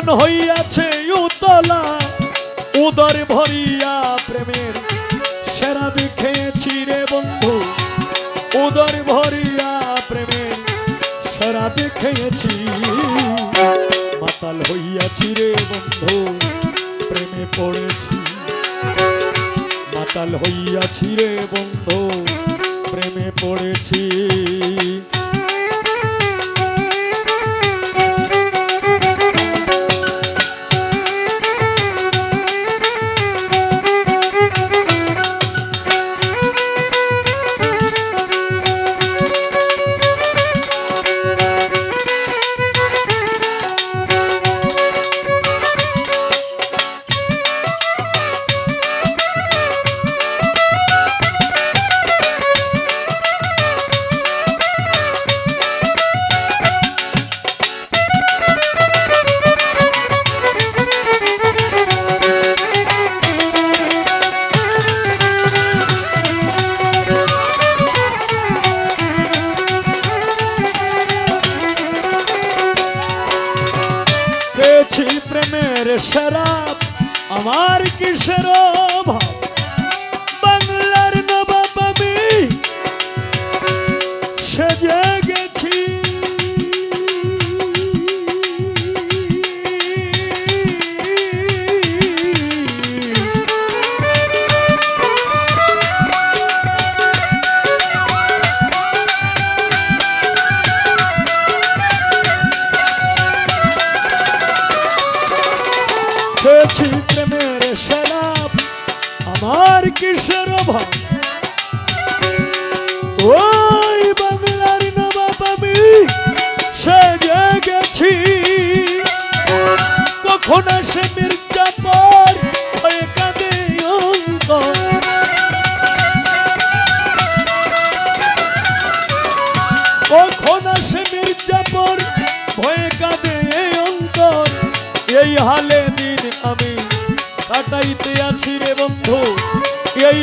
মন হইয়াছে উতলা, উদর ভরিয়া প্রেমের সেরা খেয়েছি রে বন্ধু। উদর ভরিয়া প্রেমের সেরা খেয়েছি মাতাল হইয়াছি রে বন্ধু, প্রেমে পড়েছি। মাতাল হইয়াছি রে বন্ধু, প্রেমে পড়েছি। আমার অভাব ওই বাংলার নবাব আমি সেজে গেছি। কখন আসে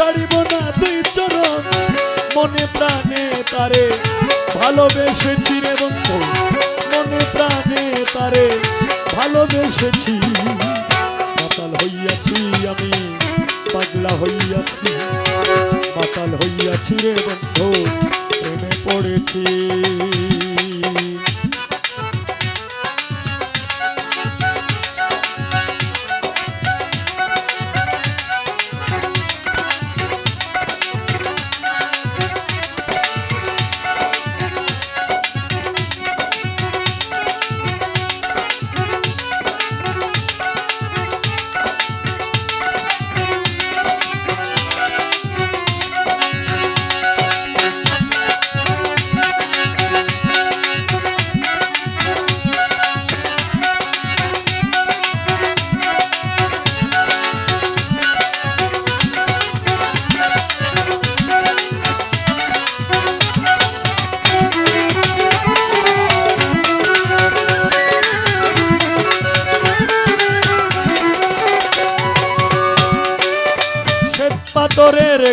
ছাড়িব না দুই চরণ। মনে প্রাণে তারে ভালোবেসেছি রে বন্ধু। মনে প্রাণে তারে ভালোবেসেছি। মাতাল হইয়াছি আমি, পাগলা হইয়াছি। মাতাল হইয়াছি রে বন্ধু, প্রেমে পড়েছি।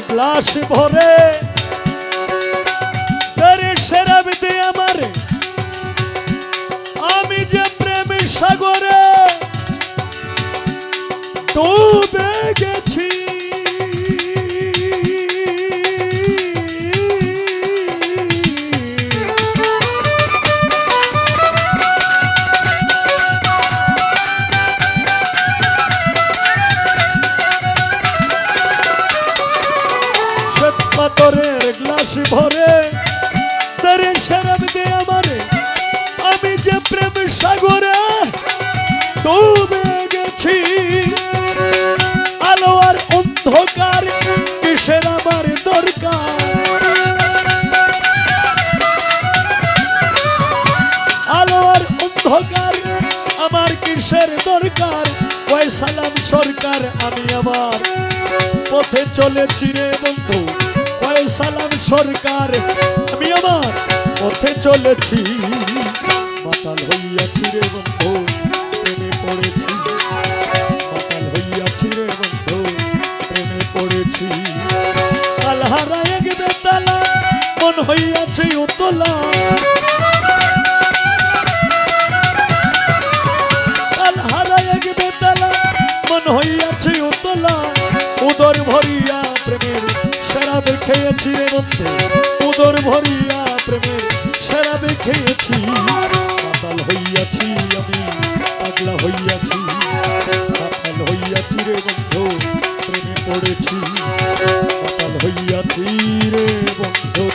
গ্লাস ভরে। আমি যে প্রেমের সাগরে ডুবে কিসের দরকার, ওই সরকার, আমি আমার পথে চলেছি রে বন্ধু। ওই সালাম সরকার, আমি আমার পথে চলেছি। মাতাল হইয়াছি রে বন্ধু, প্রেমে পড়েছি। মাতাল হইয়াছি রে বন্ধু, প্রেমে পড়েছি। আলহারা এক বেতালা, মন হইয়াছে উতলা। শরাবে খেয়েছি রে বন্ধু উদর ভরিয়া প্রেমে শরাবে খেয়েছি পাতাল হইয়াছি আমি পাগলা হইয়াছি পাতাল হইয়াছি রে বন্ধু প্রেমে পড়েছি পাতাল হইয়াছি রে বন্ধু